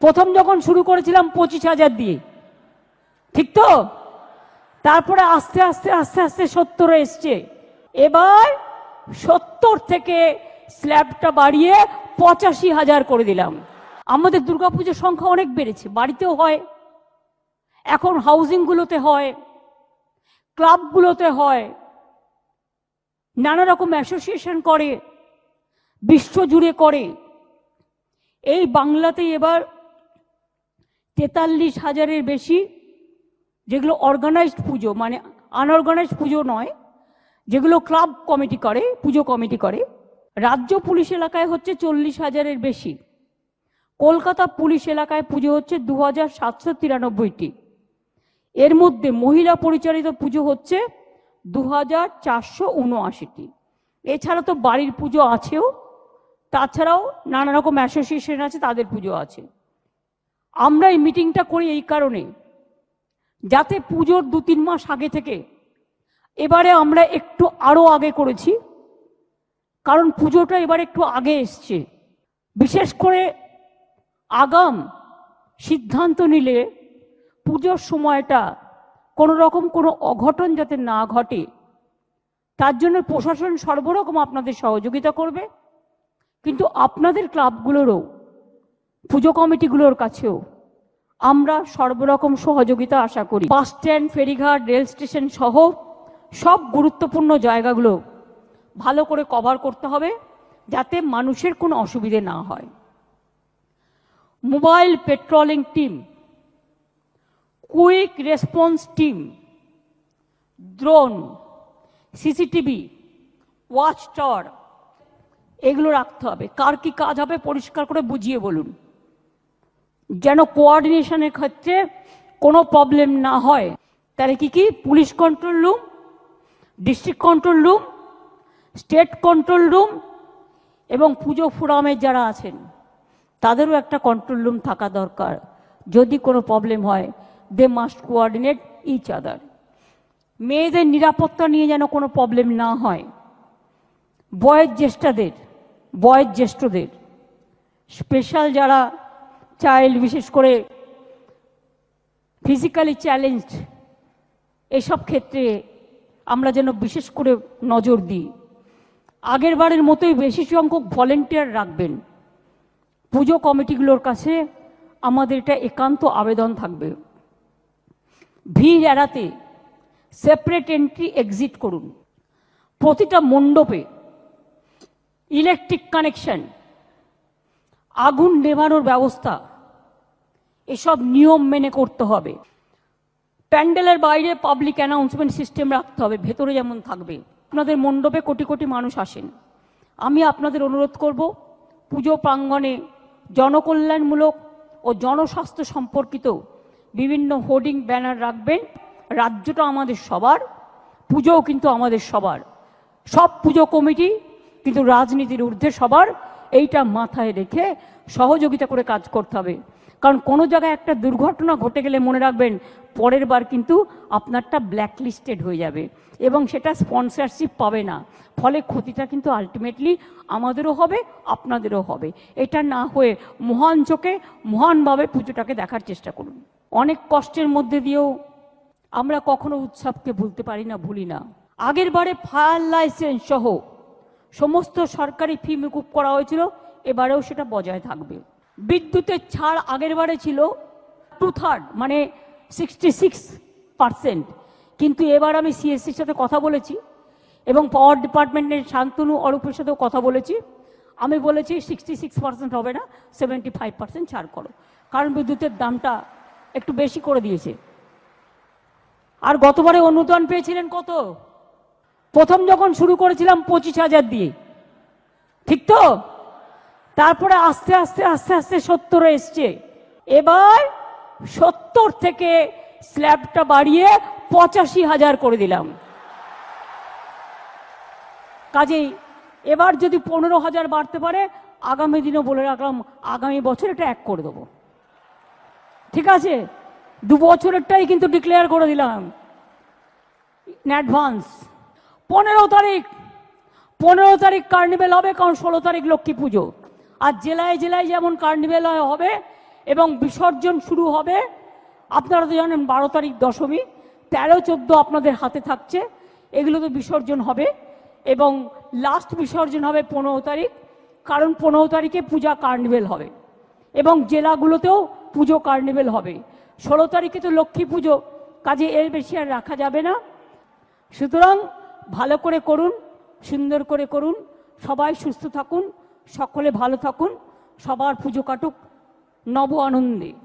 প্রথম যখন শুরু করেছিলাম পঁচিশ হাজার দিয়ে। ঠিক তো? তারপরে আস্তে আস্তে আস্তে আস্তে সত্তরে এসছে। এবার সত্তর থেকে স্ল্যাবটা বাড়িয়ে পঁচাশি হাজার করে দিলাম। আমাদের দুর্গাপুজোর সংখ্যা অনেক বেড়েছে, বাড়িতেও হয়। এখন হাউজিংগুলোতে হয়, ক্লাবগুলোতে হয়, নানা রকম অ্যাসোসিয়েশন করে, বিশ্বজুড়ে করে। এই বাংলাতে এবার তেতাল্লিশ হাজারের বেশি, যেগুলো অর্গানাইজড পুজো মানে আনঅর্গানাইজড পুজো নয়, যেগুলো ক্লাব কমিটি করে, পুজো কমিটি করে। রাজ্য পুলিশ এলাকায় হচ্ছে চল্লিশ হাজারের বেশি। কলকাতা পুলিশ এলাকায় পুজো হচ্ছে দু হাজার সাতশো তিরানব্বইটি। এর মধ্যে মহিলা পরিচালিত পুজো হচ্ছে দু হাজার চারশো উনআশিটি। এছাড়া তো বাড়ির পুজো আছেও, তাছাড়াও নানা রকম অ্যাসোসিয়েশন আছে, তাদের পুজো আছে। আমরা এই মিটিংটা করি এই কারণে, যাতে পুজোর দু তিন মাস আগে থেকে এবারে আমরা একটু আরও আগে করেছি, কারণ পুজোটা এবার একটু আগে এসছে। বিশেষ করে আগাম সিদ্ধান্ত নিলে পুজোর সময়টা কোনো রকম কোনো অঘটন যাতে না ঘটে, তার জন্য প্রশাসন সর্বরকম আপনাদের সহযোগিতা করবে, কিন্তু আপনাদের ক্লাবগুলোরও পুজো কমিটিগুলোর কাছেও আমরা সর্বরকম সহযোগিতা আশা করি। বাস স্ট্যান্ড, ফেরিঘাট, রেল স্টেশন সহ সব গুরুত্বপূর্ণ জায়গাগুলো ভালো করে কভার করতে হবে যাতে মানুষের কোনো অসুবিধে না হয়। Mobile patrolling team, quick response team, drone, CCTV watch tower এগুলো রাখতে হবে। কার কি কাজ হবে পরিষ্কার করে বুঝিয়ে বলুন। যেন কোঅর্ডিনেশনের ক্ষেত্রে কোনো প্রবলেম না হয়। তাহলে কি কি? Police control room district control room state control room এবং পুজো ফোরামের যারা আছেন, তাদেরও একটা কন্ট্রোল রুম থাকা দরকার। যদি কোনো প্রবলেম হয় they must coordinate each other মেয়েদের নিরাপত্তা নিয়ে যেন কোনো প্রবলেম না হয় বয়ের জ্যেষ্ঠাদের বয়ের জ্যেষ্ঠদের স্পেশাল যারা চাইল্ড বিশেষ করে ফিজিক্যালি চ্যালেঞ্জড এসব ক্ষেত্রে আমরা যেন বিশেষ করে নজর দিই। আগের বারের মতোই বেশি সংখ্যক ভলেন্টিয়ার রাখবেন। পুজো কমিটিগুলোর কাছে আমাদের এটা একান্ত আবেদন থাকবে। ভিড় এড়াতে সেপারেট এন্ট্রি এক্সিট করুন। প্রতিটা মণ্ডপে ইলেকট্রিক কানেকশন আগুন নেভানোর ব্যবস্থা। এসব নিয়ম মেনে করতে হবে। প্যান্ডেলের বাইরে পাবলিক অ্যানাউন্সমেন্ট সিস্টেম রাখতে হবে, ভেতরে যেমন থাকবে। আপনাদের মণ্ডপে কোটি কোটি মানুষ আসেন। আমি আপনাদের অনুরোধ করব, পুজো প্রাঙ্গণে জনকল্যাণমূলক ও জনস্বাস্থ্য সম্পর্কিত বিভিন্ন হোর্ডিং ব্যানার রাখবেন। রাজ্যটা আমাদের সবার, পুজোও কিন্তু আমাদের সবার। সব পুজো কমিটি কিন্তু রাজনীতির ঊর্ধ্বে সবার। এইটা মাথায় রেখে সহযোগিতা করে কাজ করতে হবে। কারণ কোনো জায়গায় একটা দুর্ঘটনা ঘটে গেলে মনে রাখবেন, পরের বার কিন্তু আপনারটা ব্ল্যাকলিস্টেড হয়ে যাবে এবং সেটা স্পন্সরশিপ পাবে না। ফলে ক্ষতিটা কিন্তু আলটিমেটলি আমাদেরও হবে, আপনাদেরও হবে। এটা না হয়ে মহান চোখে মহানভাবে পুজোটাকে দেখার চেষ্টা করুন। অনেক কষ্টের মধ্যে দিয়েও আমরা কখনো উৎসবকে ভুলতে পারি না, ভুলি না। আগের বারে ফায়ার লাইসেন্স সহ সমস্ত সরকারি ফি মুকুব করা হয়েছিল, এবারেও সেটা বজায় থাকবে। বিদ্যুতের ছাড় আগের বারে ছিল টু থার্ড মানে সিক্সটি সিক্স পার্সেন্ট কিন্তু এবার আমি সিএসসির সাথে কথা বলেছি এবং পাওয়ার ডিপার্টমেন্টের শান্তনু অরূপের সাথেও কথা বলেছি। আমি বলেছি সিক্সটি সিক্স পার্সেন্ট হবে না সেভেন্টি ফাইভ পার্সেন্ট ছাড় করো। কারণ বিদ্যুতের দামটা একটু বেশি করে দিয়েছে। আর গতবারে অনুদান পেয়েছিলেন কত? প্রথম যখন শুরু করেছিলাম পঁচিশ হাজার দিয়ে। ঠিক তো? তারপরে আস্তে আস্তে আস্তে আস্তে সত্তরে এসছে। এবার সত্তর থেকে স্ল্যাবটা বাড়িয়ে পঁচাশি হাজার করে দিলাম। কাজেই এবার যদি পনেরো হাজার বাড়তে পারে, আগামী দিনও বলে রাখলাম, আগামী বছর এটা এক করে দেবো। ঠিক আছে? দু বছরেরটাই কিন্তু ডিক্লেয়ার করে দিলাম। অ্যাডভান্স পনেরো তারিখ। পনেরো তারিখ কার্নিভেল হবে, কারণ ষোলো তারিখ লক্ষ্মী পুজো। আর জেলায় জেলায় যেমন কার্নিভেল হবে এবং বিসর্জন শুরু হবে, আপনারা তো জানেন বারো তারিখ দশমী, তেরো, চোদ্দ আপনাদের হাতে থাকছে। এগুলো তো বিসর্জন হবে এবং লাস্ট বিসর্জন হবে পনেরো তারিখ, কারণ পনেরো তারিখে পূজা কার্নিভেল হবে এবং জেলাগুলোতেও পুজো কার্নিভেল হবে। ষোলো তারিখে তো লক্ষ্মী পুজো, কাজে এর বেশি আর রাখা যাবে না। সুতরাং ভালো করে করুন, সুন্দর করে করুন, সবাই সুস্থ থাকুন, সকলে ভালো থাকুন, সবার পুজো কাটুক, নব আনন্দে।